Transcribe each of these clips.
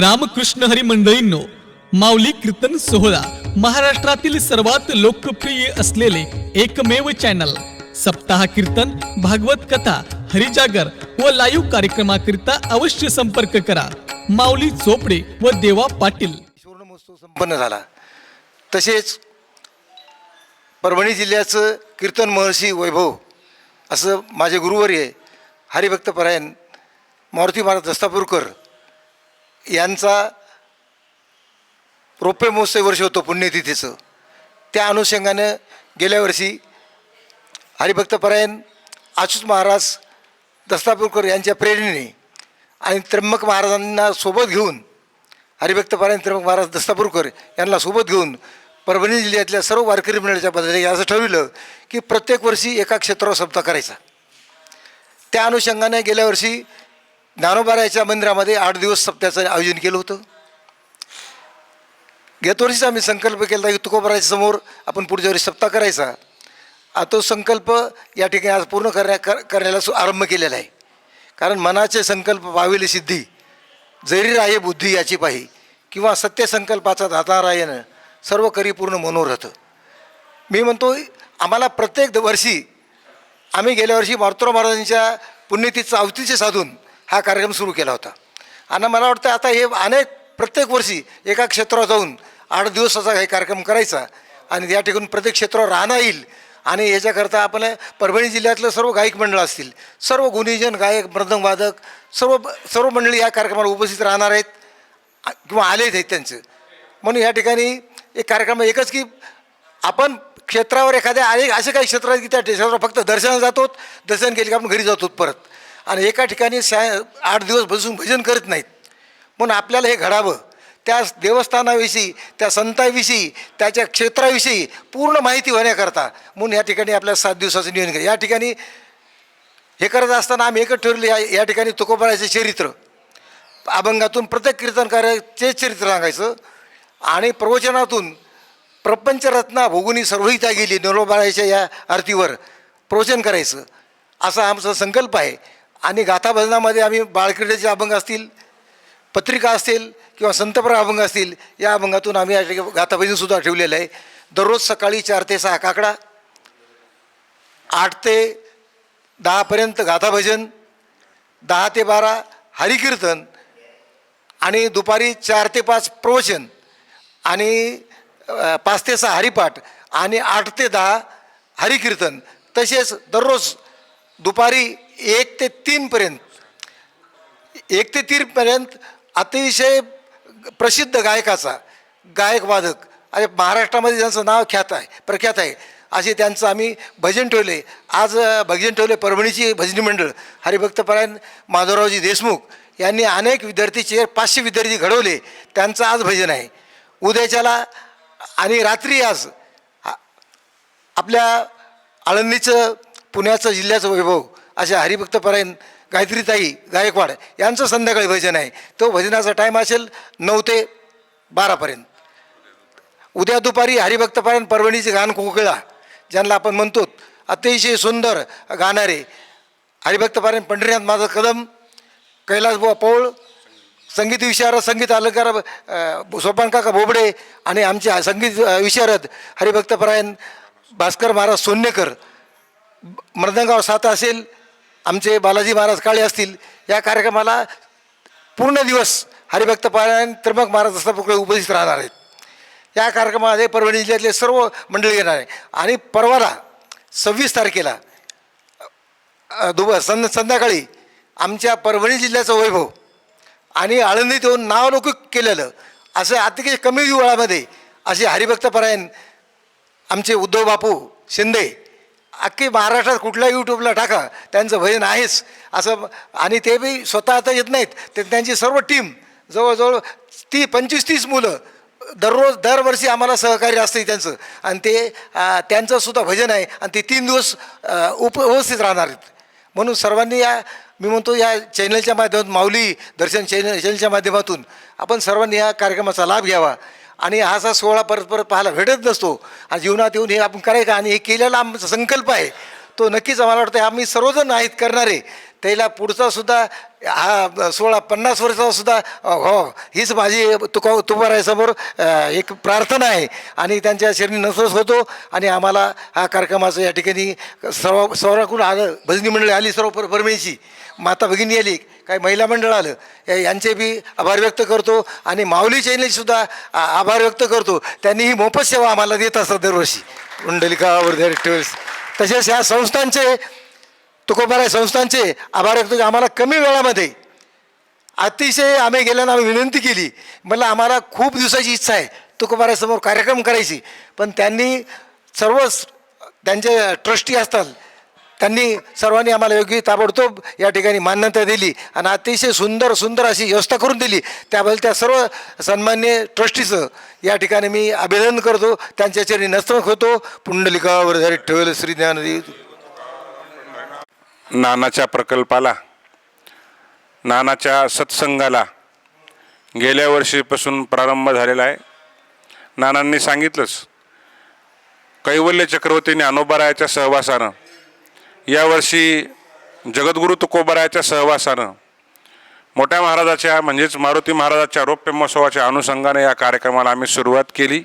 रामकृष्ण हरी मंडळींनो माऊली कीर्तन सोहळा महाराष्ट्रातील सर्वात लोकप्रिय असलेले एकमेव चॅनल. सप्ताह कीर्तन भागवत कथा हरिजागर व लाईव्ह कार्यक्रमाकरिता अवश्य संपर्क करा. माऊली चोपडे व देवा पाटील. सुवर्ण महोत्सव संपन्न झाला. तसेच परभणी जिल्ह्याचं कीर्तन महर्षी वैभव असं माझे गुरुवर्य हरिभक्तपरायण मारुती महाराज दस्तापूरकर यांचा रोपे महोत्सव वर्ष होतो पुण्यतिथीचं. त्या अनुषंगानं गेल्या वर्षी हरिभक्तपरायण अच्युत महाराज दस्तापूरकर यांच्या प्रेरणेने आणि त्र्यंबक महाराजांना सोबत घेऊन हरिभक्तपरायण त्र्यंबक महाराज दस्तापूरकर यांना सोबत घेऊन परभणी जिल्ह्यातल्या सर्व वारकरी मंडळाच्या बदले असं ठरविलं की प्रत्येक वर्षी एका क्षेत्रावर सप्ताह करायचा. त्या अनुषंगाने गेल्या वर्षी ज्ञानोबारायाच्या मंदिरामध्ये आठ दिवस सप्त्याचं आयोजन केलं होतं. गेल्या वर्षीच आम्ही संकल्प केला की तुकोबाराच्या समोर आपण पुढच्या वर्षी सप्ताह करायचा. आता तो संकल्प या ठिकाणी आज पूर्ण करण्या कर करण्याला सु आरंभ केलेला आहे. कारण मनाचे संकल्प पाविले सिद्धी जरी राहे बुद्धी याची पाही किंवा सत्यसंकल्पाचा दाता रायनं सर्व करी पूर्ण मनोरथ मी म्हणतो आम्हाला प्रत्येक द- वर्षी आम्ही गेल्या वर्षी मारुतराव महाराजांच्या पुण्यतिथीचं अवतीचे साधून हा कार्यक्रम सुरू केला होता. आणि मला वाटतं आता हे अनेक प्रत्येक वर्षी एका क्षेत्रावर जाऊन आठ दिवसाचा हे कार्यक्रम करायचा आणि या ठिकाणी प्रत्येक क्षेत्रावर राहणं येईल. आणि याच्याकरता आपल्या परभणी जिल्ह्यातलं सर्व गायक मंडळ असतील सर्व गुणीजन गायक मृदंगवादक सर्व सर्व मंडळी या कार्यक्रमाला उपस्थित राहणार आहेत किंवा आलेच आहेत त्यांचं. म्हणून या ठिकाणी एक कार्यक्रम एकच की आपण क्षेत्रावर एखाद्या अनेक असे काही क्षेत्र आहेत की त्या क्षेत्रावर फक्त दर्शनाला जातो दर्शन केले की आपण घरी जातो परत. आणि एका ठिकाणी साय आठ दिवस बसून भजन करत नाहीत. म्हणून आपल्याला हे घडावं. त्या देवस्थानाविषयी त्या संताविषयी त्याच्या क्षेत्राविषयी पूर्ण माहिती होण्याकरता म्हणून या ठिकाणी आपल्या सात दिवसाचं नियोजन केलं. या ठिकाणी हे करत असताना आम्ही एकच ठरले या या ठिकाणी तुकोबाराचे चरित्र. अभंगातून प्रत्येक कीर्तनकार्याचे चरित्र सांगायचं. आणि प्रवचनातून प्रपंचरत्ना भोगुनी सर्वहिता गेली नरोबाळाच्या या आरतीवर प्रवचन करायचं. असा आमचा संकल्प आहे. आणि गाथाभजनामध्ये आम्ही बाळक्रीडेचे अभंग असतील पत्रिका असतील किंवा संतप्रा अभंग असतील या अभंगातून आम्ही गाथाभजनसुद्धा ठेवलेलं आहे. दररोज सकाळी चार ते सहा काकडा आठ ते दहापर्यंत गाथाभजन दहा ते बारा हरिकीर्तन आणि दुपारी चार ते पाच प्रवचन आणि पाच ते सहा हरिपाठ आणि आठ ते दहा हरिकीर्तन. तसेच दररोज दुपारी एक ते तीनपर्यंत एक ते तीनपर्यंत अतिशय प्रसिद्ध गायकाचा गायक वादक. आणि महाराष्ट्रामध्ये ज्यांचं नाव ख्यात आहे प्रख्यात आहे असे त्यांचं आम्ही भजन ठेवले. आज भजन ठेवले परभणीची भजनी मंडळ हरिभक्तपरायण माधवरावजी देशमुख यांनी अनेक विद्यार्थीचे पाचशे विद्यार्थी घडवले. त्यांचं आज भजन आहे. उद्याच्याला आणि रात्री आज आपल्या आळंदीचं पुण्याचं जिल्ह्याचं वैभव अशा हरिभक्तपरायण गायत्रीताई गायकवाड यांचं संध्याकाळी भजन आहे. तो भजनाचा टाईम असेल नऊ ते बारापर्यंत उद्या दुपारी हरिभक्तपरायण परभणीचे गाण कोकिळा ज्यांना आपण म्हणतो अतिशय सुंदर गाणारे. हरिभक्तपरायण पंढरीनाथ माझा कदम कैलासबुवा पौळ संगीत विशारद संगीत अलंकार सोपानकाका सोपान बोबडे आणि आमचे संगीत विशारद हरिभक्तपरायण भास्कर महाराज सोन्नेकर. मृदंगावर साथ असेल आमचे बालाजी महाराज काळे असतील या कार्यक्रमाला पूर्ण दिवस हरिभक्तपरायण त्र्यंबक महाराज दस्तापूरकडे उपस्थित राहणार आहेत. या कार्यक्रमामध्ये परभणी जिल्ह्यातले सर्व मंडळी येणार आहे आणि परवाला सव्वीस तारखेला दुब संध संध्याकाळी आमच्या परभणी जिल्ह्याचं वैभव आणि आळंदीत येऊन नावलौकिक केलेलं असं अतिशय कमी वेळामध्ये असे हरिभक्तपरायण आमचे उद्धव बापू शिंदे अख्खी महाराष्ट्रात कुठल्या यूट्यूबला टाका त्यांचं भजन आहेच. असं आणि ते बी स्वतः आता येत नाहीत. ते त्यांची सर्व टीम जवळजवळ ती पंचवीस तीस मुलं दररोज दरवर्षी आम्हाला सहकार्य असते त्यांचं. आणि ते त्यांचंसुद्धा भजन आहे आणि ते तीन दिवस उप उपस्थित राहणार आहेत. म्हणून सर्वांनी या मी म्हणतो या चॅनलच्या माध्यमातून माऊली दर्शन चॅनल चॅनलच्या माध्यमातून आपण सर्वांनी या कार्यक्रमाचा लाभ घ्यावा. आणि हा असा सोहळा परत परत पाहायला भेटत नसतो. आणि जीवनात येऊन हे आपण करायचं आणि हे केलेला आमचा संकल्प आहे. तो नक्कीच आम्हाला वाटतं आम्ही सर्वजण आहेत करणारे. त्याला पुढचा सुद्धा हा सोळा पन्नास वर्षाचा सुद्धा हो हीच माझी तुका तुकारायसमोर एक प्रार्थना आहे. आणि त्यांच्या शरीर नसरस होतो आणि आम्हाला हा कार्यक्रमाचं या ठिकाणी सर्व सर्वांकडून आलं भजनी मंडळी आली सर्व पर परमेची माता भगिनी आली काही महिला मंडळ आलं यांचे बी आभार व्यक्त करतो आणि माऊली चैनलसुद्धा आभार व्यक्त करतो. त्यांनी ही मोफत सेवा आम्हाला देत असतात दरवर्षी. कुंडलिका वर्धे ट्रेव्हल्स तसेच ह्या संस्थांचे तुकोबाराय संस्थांचे आभार व्यक्त आम्हाला कमी वेळामध्ये अतिशय आम्ही गेल्यानं आम्ही विनंती केली. म्हटलं आम्हाला खूप दिवसाची इच्छा आहे. तुकोबारायसमोर कार्यक्रम करायची. पण त्यांनी सर्वच त्यांचे ट्रस्टी असतात त्यांनी सर्वांनी आम्हाला योग्य ताबडतोब या ठिकाणी मान्यता दिली आणि अतिशय सुंदर सुंदर अशी व्यवस्था करून दिली. त्याबद्दल त्या सर्व सन्मान्य ट्रस्टीचं या ठिकाणी मी अभिनंदन करतो. त्यांच्या चरणी नस्तमक होतो. पुंडलिकावर धरी ठेवलं श्री ज्ञानदेव. नानाच्या प्रकल्पाला नानाच्या सत्संगाला गेल्या वर्षीपासून प्रारंभ झालेला आहे. नानांनी सांगितलंच कैवल्य चक्रवर्तीने ज्ञानोबारायाच्या सहवासानं यावर्षी जगद्गुरु तुकोबरायाच्या सहवासानं मोठ्या महाराजाच्या म्हणजेच मारुती महाराजाच्या रौप्य महोत्सवाच्या अनुषंगाने या कार्यक्रमाला आम्ही सुरुवात केली.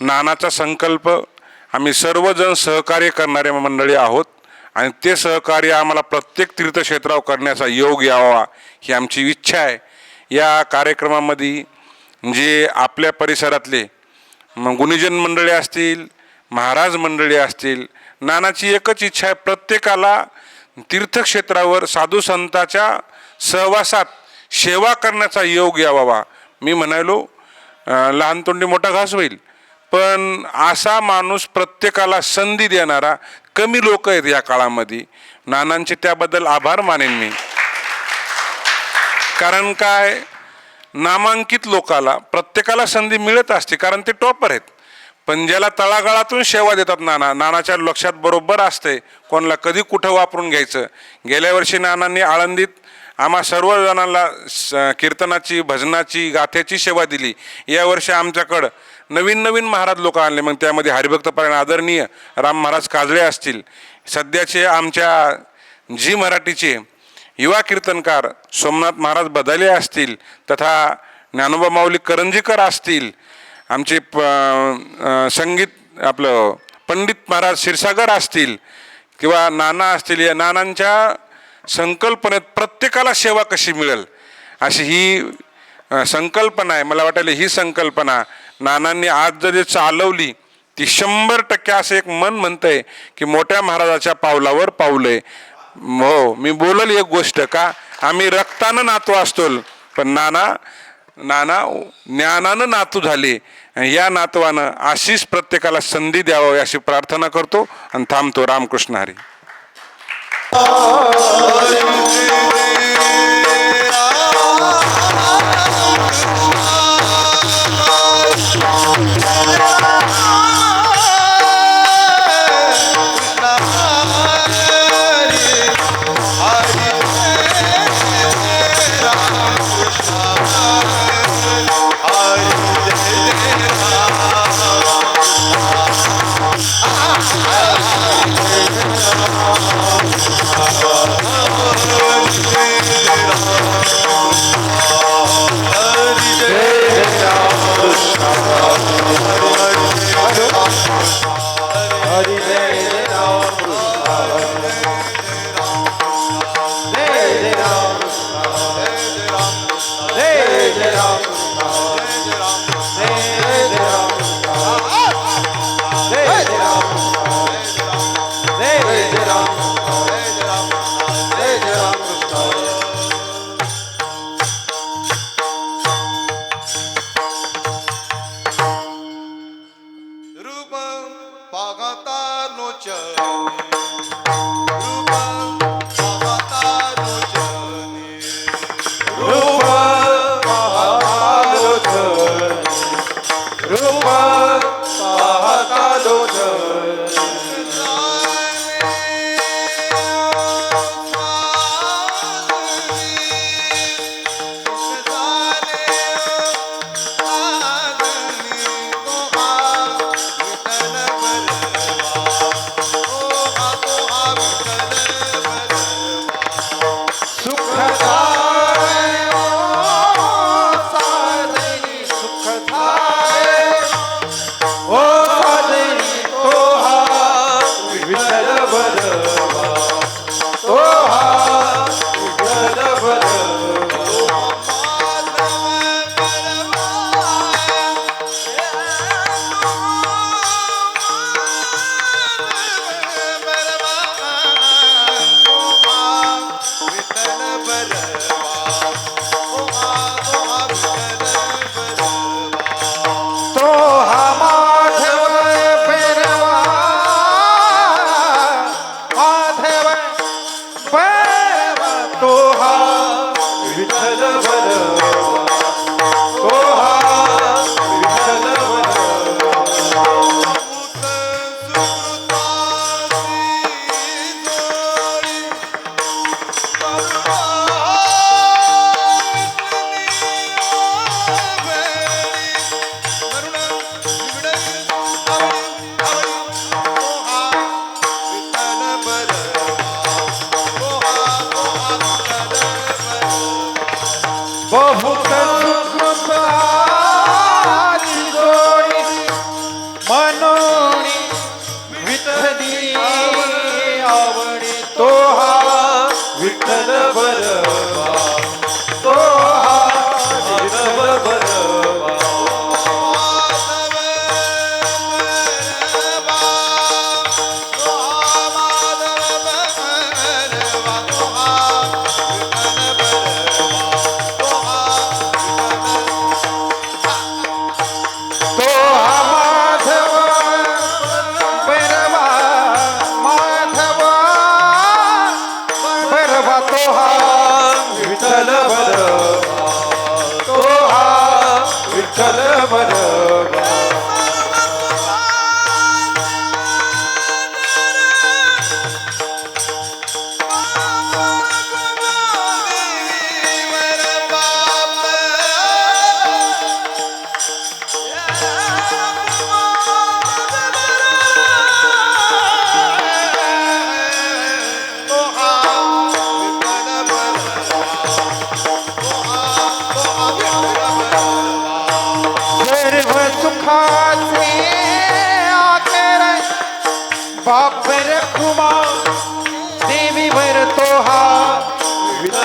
नानाचा संकल्प आम्ही सर्वजण सहकार्य करणारे मंडळी आहोत आणि ते सहकार्य आम्हाला प्रत्येक तीर्थक्षेत्रावर करण्याचा योग यावा ही आमची इच्छा आहे. या कार्यक्रमामध्ये जे आपल्या परिसरातले मग गुणीजन मंडळी असतील महाराज मंडळी असतील नानाची एकच इच्छा आहे प्रत्येकाला तीर्थक्षेत्रावर साधू संताच्या सहवासात सेवा करण्याचा योग यावा मी म्हणालो लहान तोंडी मोठा घास होईल पण असा माणूस प्रत्येकाला संधी देणारा कमी लोक आहेत या काळामध्ये. नानांचे त्याबद्दल आभार मानेन मी. कारण काय नामांकित लोकाला प्रत्येकाला संधी मिळत असते कारण ते टॉपर आहेत. पण ज्याला तळागाळातून सेवा देतात नाना नानाच्या लक्षात बरोबर असते कोणाला कधी कुठं वापरून घ्यायचं. गेल्या वर्षी नानांनी आळंदीत आम्हा सर्व जणांना स- कीर्तनाची भजनाची गाथ्याची सेवा दिली. यावर्षी आमच्याकडं नवीन नवीन महाराज लोक आणले. मग त्यामध्ये हरिभक्तपरायण आदरणीय राम महाराज काजळे असतील. सध्याचे आमच्या जी मराठीचे युवा कीर्तनकार सोमनाथ महाराज बदाले असतील तथा ज्ञानोबा माऊली करंजीकर असतील. आमचे प संगीत आपलं पंडित महाराज क्षीरसागर असतील किंवा नाना असतील या नानांच्या संकल्पनेत प्रत्येकाला सेवा कशी मिळेल? अशी ही संकल्पना आहे. मला वाटायला ही संकल्पना नानांनी आज जरी चालवली ती शंभर टक्के असं एक मन म्हणतंय की मोठ्या महाराजाच्या पावलावर पावलंय हो मी बोलल एक गोष्ट का? आम्ही रक्तानं नातो असतो पण नाना नाना ज्ञानानं नातू झाले. या नातवानं अशीच प्रत्येकाला संधी द्यावावी अशी प्रार्थना करतो. आणि थांबतो. Ramakrishna Hari.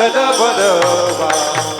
da da ba da ba.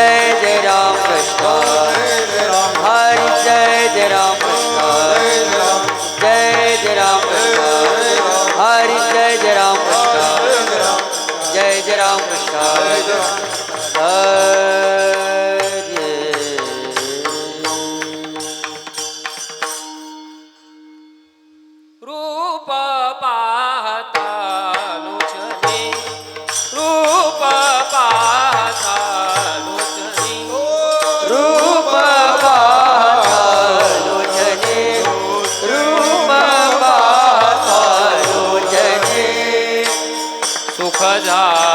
जय जय राम कृष्ण Fajar.